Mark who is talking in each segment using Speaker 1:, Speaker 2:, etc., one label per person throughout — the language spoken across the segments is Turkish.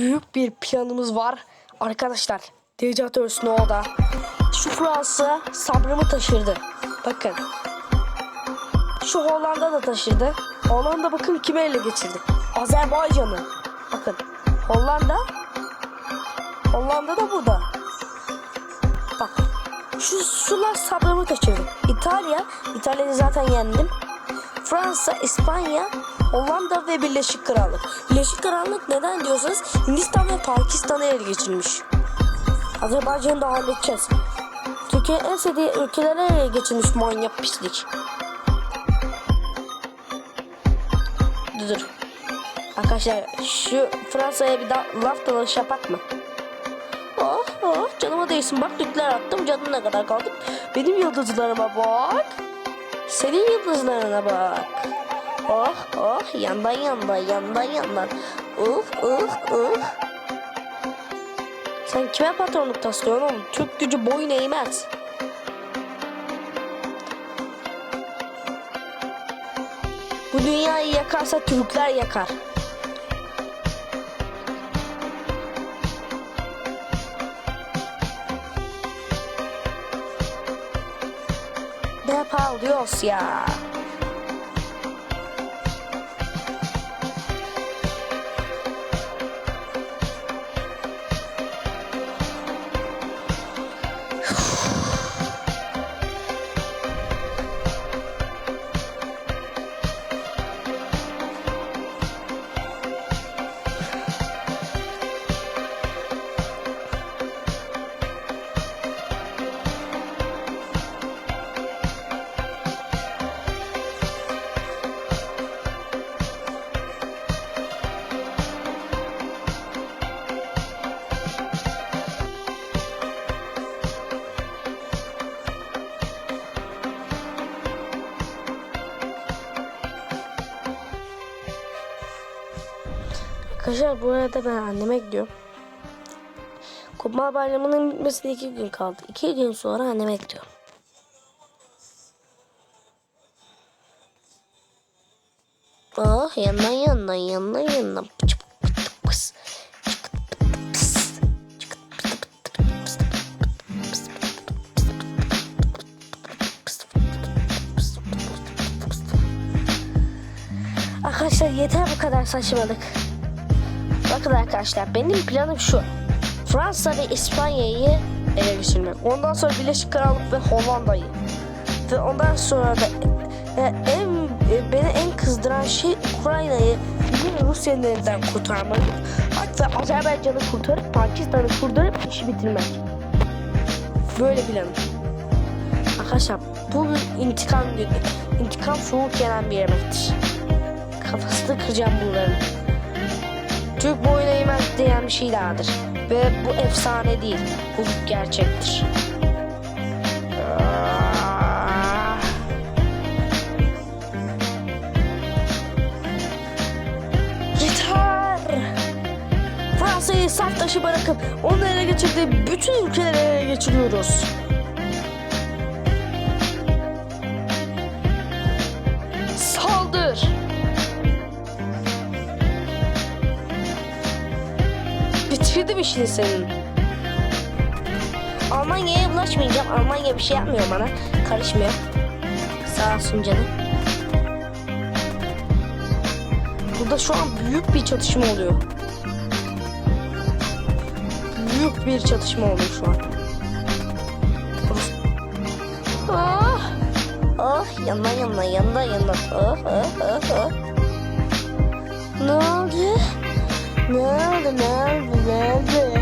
Speaker 1: büyük bir planımız var. Arkadaşlar Dictator Snow'da şu Fransa sabrımı taşırdı. Bakın. Şu Hollanda da taşırdı. Hollanda bakın kimi ele geçirdi. Azerbaycan'ı. Bakın. Hollanda. Hollanda da burada. Bak. Şu sular sabrımı taşırdı. İtalya. İtalya'yı zaten yendim. Fransa, İspanya, Hollanda ve Birleşik Krallık. Birleşik Krallık neden diyorsanız Hindistan ve Pakistan'ı ele geçirmiş. Azerbaycan'ı da halledeceğiz. Türkiye'nin en sevdiği ülkelere ele geçirmiş manyak pislik. Dur. Arkadaşlar şu Fransa'ya bir daha laf dalaşı yapak mı? Oh oh canıma değsin bak nükleer attım canım ne kadar kaldı. Benim yıldızlarıma bak. Senin yıldızlarına bak. Oh oh yandan yandan yandan yandan. Uf uf uf. Sen kime patronluk taslıyorsun oğlum? Türk gücü boyun eğmez. Bu dünyayı yakarsa Türkler yakar. Ne yapıyoruz ya? Arkadaşlar bu arada ben anneme gidiyorum. Kurban bayramının bitmesine iki gün kaldı. İki gün sonra anneme gidiyorum. Oh yandan yandan yandan yandan. Arkadaşlar yeter bu kadar saçmalık. Bakın arkadaşlar benim planım şu. Fransa ve İspanya'yı ele geçirmek. Ondan sonra Birleşik Krallık ve Hollanda'yı. Ve ondan sonra da e, en e, beni en kızdıran şey Ukrayna'yı bir Rusya'nın elinden kurtarmak. Hatta Azerbaycan'ı kurtarıp Pakistan'ı kurtarıp işi bitirmek. Böyle planım. Arkadaşlar bugün intikam günü. İntikam soğuk yenen bir yemektir. Kafasını kıracağım bunların. Türk boyun eğmez diyen bir şey vardır. Ve bu efsane değil. Bu gerçektir. Ah. Fransa'yı saf dışı bırakıp onu ele geçirdiği bütün ülkeleri ele geçiriyoruz. Bitirdim işini senin. Almanya'ya bulaşmayacağım. Almanya bir şey yapmıyor bana. Karışmıyor. Sağ olsun canım. Burada şu an büyük bir çatışma oluyor. Büyük bir çatışma oluyor şu an. Ah! Ah yandan yandan yandan yandan. Ah ah ah ah. Ne oldu? Ne oldu ne oldu ne oldu?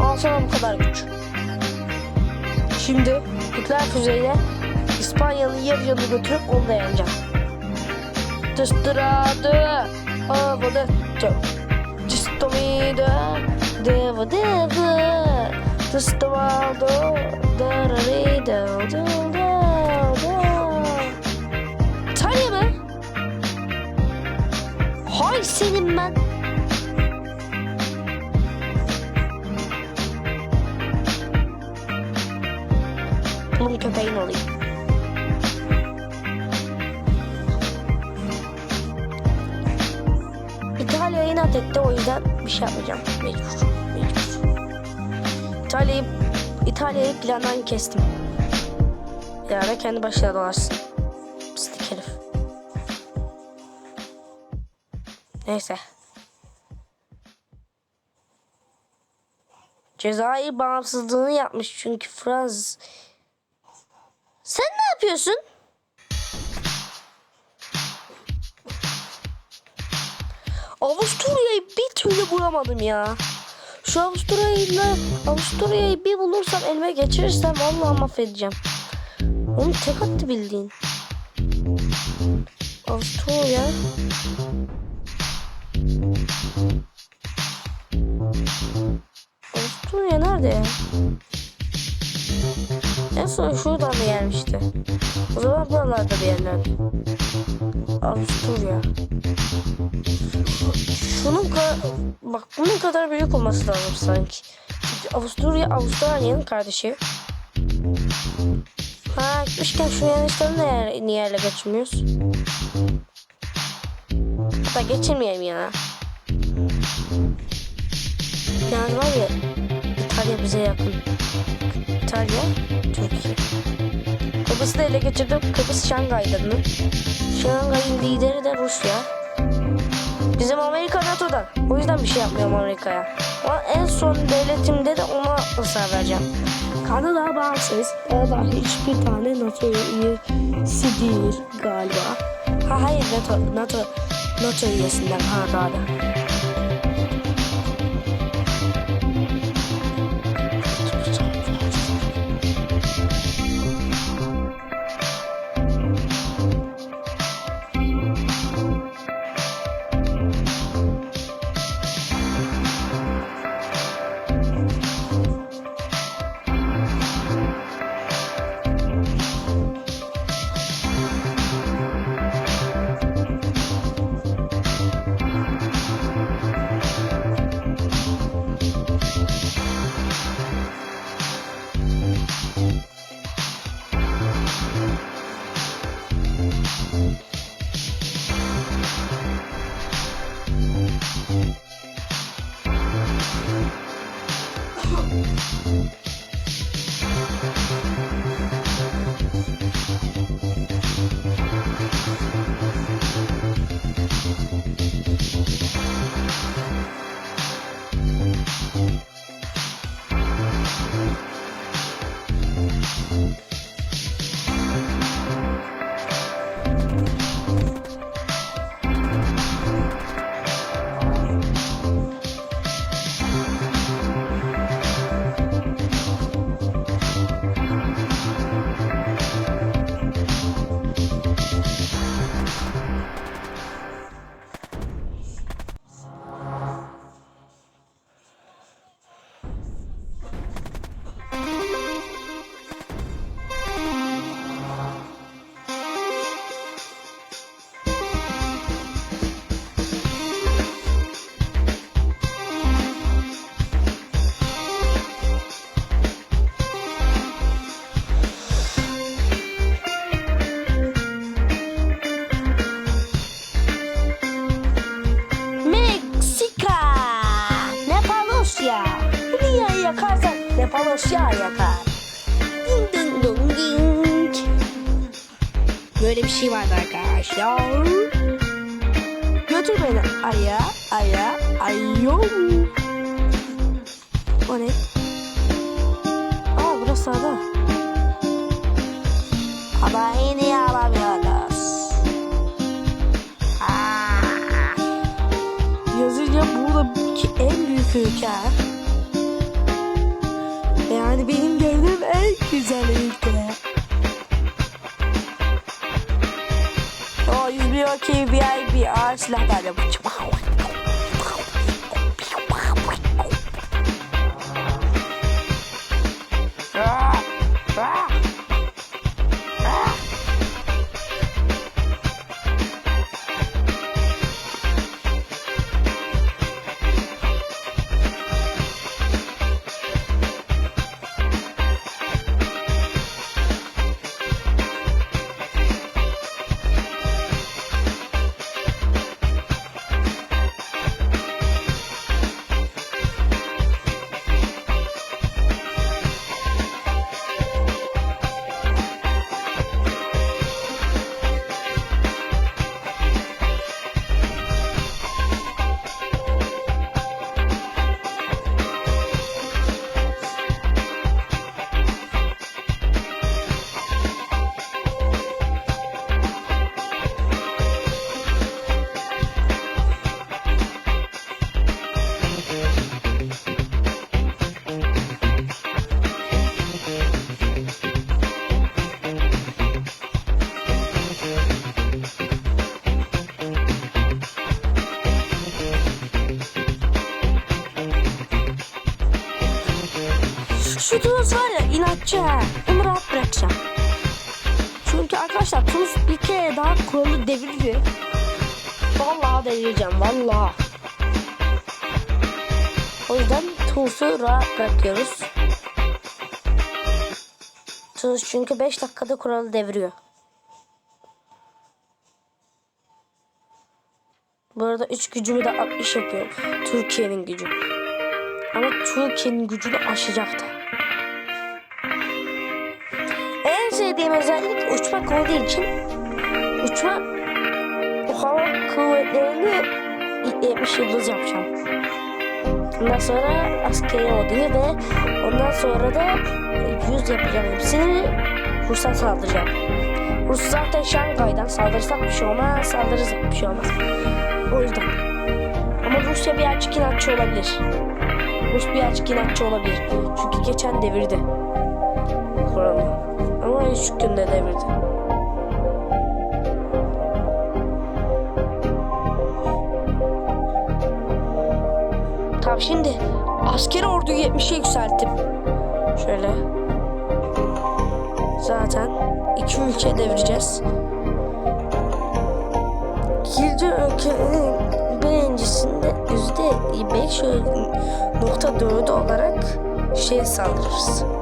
Speaker 1: Al bu kadar güç. Şimdi nükleer füzeyle İspanya'nın yarıcanını götürüp onu da yeneceğim. Destrado, havada, Cistomida, deva deva, Destrado, dararida, da da Hay senin ben. Bunun köpeğin olayım. İtalya inat etti o yüzden bir şey yapmayacağım. Mecbur. Mecbur. İtalya'yı İtalya'yı plandan kestim. Yani kendi başına dolaşsın. Neyse. Cezayir bağımsızlığını yapmış çünkü Fransız. Sen ne yapıyorsun? Avusturya'yı bir türlü bulamadım ya. Şu Avusturya'yı Avusturya'yı bir bulursam elime geçirirsem vallahi mahvedeceğim. Onu tek attı bildiğin. Avusturya. Avusturya nerede ya? En son şuradan da gelmişti. O zaman buralarda bir yerlerde. Avusturya. Şunun kadar, bak bunun kadar büyük olması lazım sanki. Çünkü Avusturya Avustralya'nın kardeşi. Ha gitmişken şu yanlışları niye, niye ele geçirmiyoruz? Hatta geçirmeyelim ya. Yani var ya İtalya bize yakın. İtalya, Türkiye. Kıbrıs'ı da ele geçirdim. Kıbrıs Şangay'da mı? Şangay'ın lideri de Rusya. Bizim Amerika NATO'dan. O yüzden bir şey yapmıyorum Amerika'ya. Ama en son devletimde de ona ısrar vereceğim. Kanada bağımsız. Kanada hiçbir tane NATO üyesi değil galiba. Ha hayır NATO, NATO, NATO üyesinden Kanada'da. Nepalosya yakar. Ding ding dong ding. Böyle bir şey vardı arkadaşlar. Götür beni aya aya ayo. O ne? Aa burası sağda. Ama yine alamıyoruz. Aa. Yazınca buradaki en büyük ülke. Yani benim gördüğüm en güzel ülke. O 101 okey VIP ağır silahlarla bu. Ah, ah, ah. Şu Tunus var ya inatçı ha. Onu rahat bırakacağım. Çünkü arkadaşlar Tunus bir kere daha kuralı devirdi. Vallahi devireceğim vallahi. O yüzden Tunus'u rahat bırakıyoruz. Tunus çünkü 5 dakikada kuralı deviriyor. Bu arada 3 gücümü de 60 yapıyorum. Türkiye'nin gücü. Ama Türkiye'nin gücünü aşacaktı. Sevdiğim özellik uçmak olduğu için uçma hava kuvvetlerini 70 yıldız yapacağım. Ondan sonra askeri orduyu ve ondan sonra da 100 yapacağım hepsini Rus'a saldıracağım. Rus zaten Şangay'dan saldırırsak bir şey olmaz, saldırırsak bir şey olmaz. O yüzden. Ama Rusya birazcık inatçı olabilir. Rus birazcık inatçı olabilir. Çünkü geçen devirdi. Korona. Ama üç günde devirdi. Tamam şimdi askeri orduyu 70'e yükselttim. Şöyle. Zaten iki ülke devireceğiz. İkinci ülkenin birincisinde yüzde beş nokta dördü olarak şey saldırırız.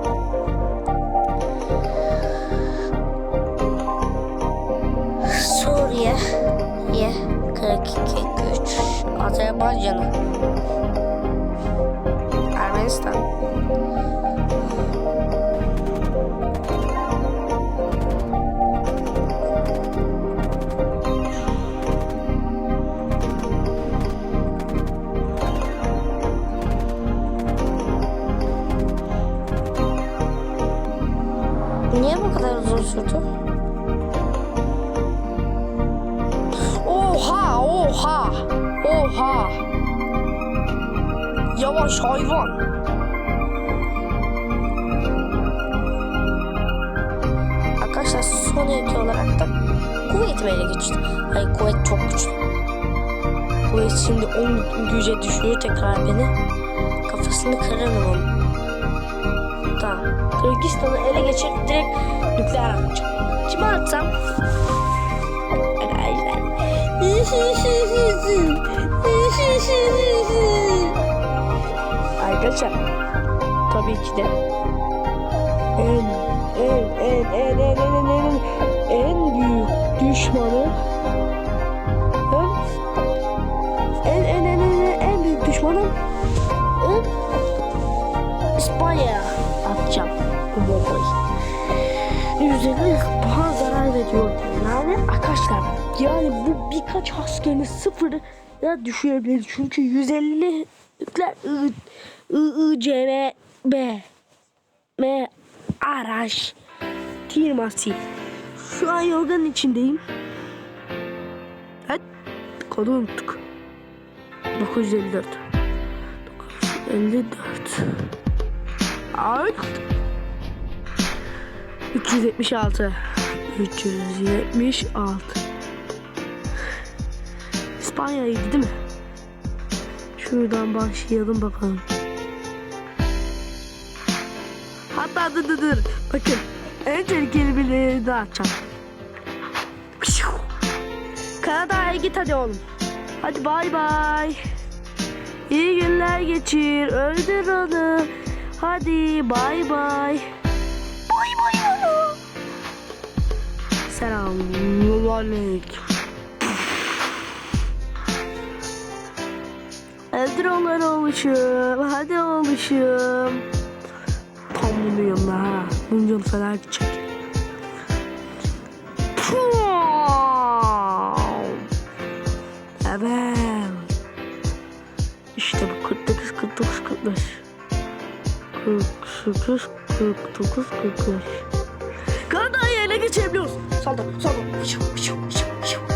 Speaker 1: Azerbaycan'ı, Ermenistan, Niye bu kadar uzun sürdü? Oha. Yavaş hayvan. Arkadaşlar son ülke olarak da Kuveyt mi ele geçti? Hayır Kuveyt çok güçlü. Kuveyt şimdi 10 güce düşürüyor tekrar beni. Kafasını kırarım onun. Tamam. Kırgızistan'ı ele geçirip direkt nükleer atacağım. Kime atsam? Arkadaşlar tabii ki de en en en en en en en en en büyük düşmanı en en en en en, büyük düşmanım İspanya'ya atacağım bu bombayı. Yüzde puan zarar veriyor. Yani arkadaşlar yani bu birkaç askerini sıfırı ya düşürebilir. Çünkü 150 nükleer I, I, I, C, M, B, M, araç, tirmasi. Şu an yorganın içindeyim. Evet. Kodu unuttuk. 954. 954. Ay. 376. 376. İspanya'ydı değil mi? Şuradan başlayalım bakalım. Hatta dur dur dur. Bakın en tehlikeli birileri daha açacağım. Kanada'ya git hadi oğlum. Hadi bay bay. İyi günler geçir. Öldür onu. Hadi bay bay. Bay bay onu. Selamun Öldür onları oluşum. Hadi oluşum. Tam bunun yanına ha. Bunun canı fena gidecek. Evet. İşte bu 49 49 45. 48 49 45. Kanada'yı ele geçebiliyoruz. Saldır saldır. Vışıv, vışıv, vışıv, vışıv.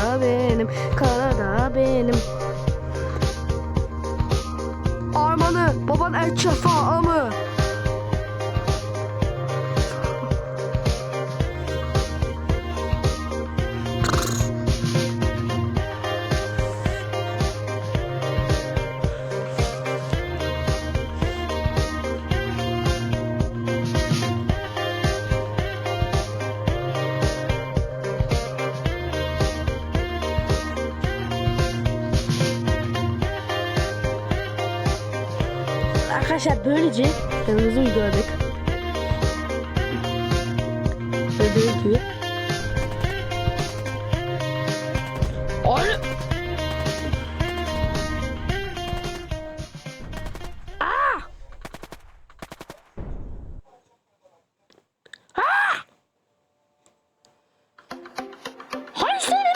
Speaker 1: 这风 Arkadaşlar böylece yanımızı uyguladık. Ödül gibi.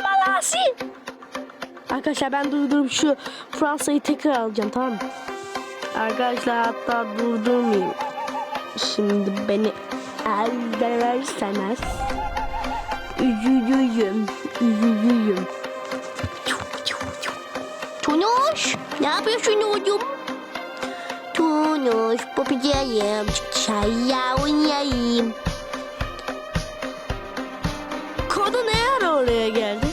Speaker 1: Malası! Arkadaşlar ben durdurup şu Fransa'yı tekrar alacağım tamam mı? Arkadaşlar hatta durdurmayayım. Şimdi beni verseniz üzülürüm, üzülürüm.
Speaker 2: Tonuş, ne yapıyorsun oğlum? Tonuş, babacığım, çaya oynayayım.
Speaker 1: Konu ne ara oraya geldi?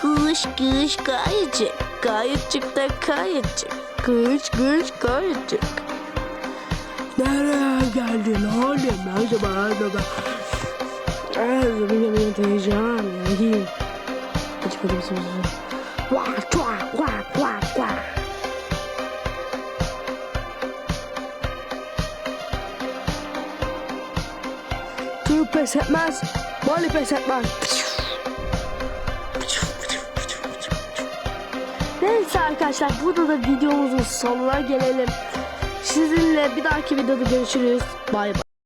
Speaker 2: Kış kış kayıcık,
Speaker 1: Kayıtçık da kayıtçık. Kış kış kayıtçık. Nereye geldin oğlum? Acaba acaba? Ay, benim diyeceğim. ya. Hadi hadi bizim bizim. Vah vah vah vah vah. Türk pes etmez. Mali pes etmez. Arkadaşlar burada da videomuzun sonuna gelelim. Sizinle bir dahaki videoda görüşürüz. Bay bay.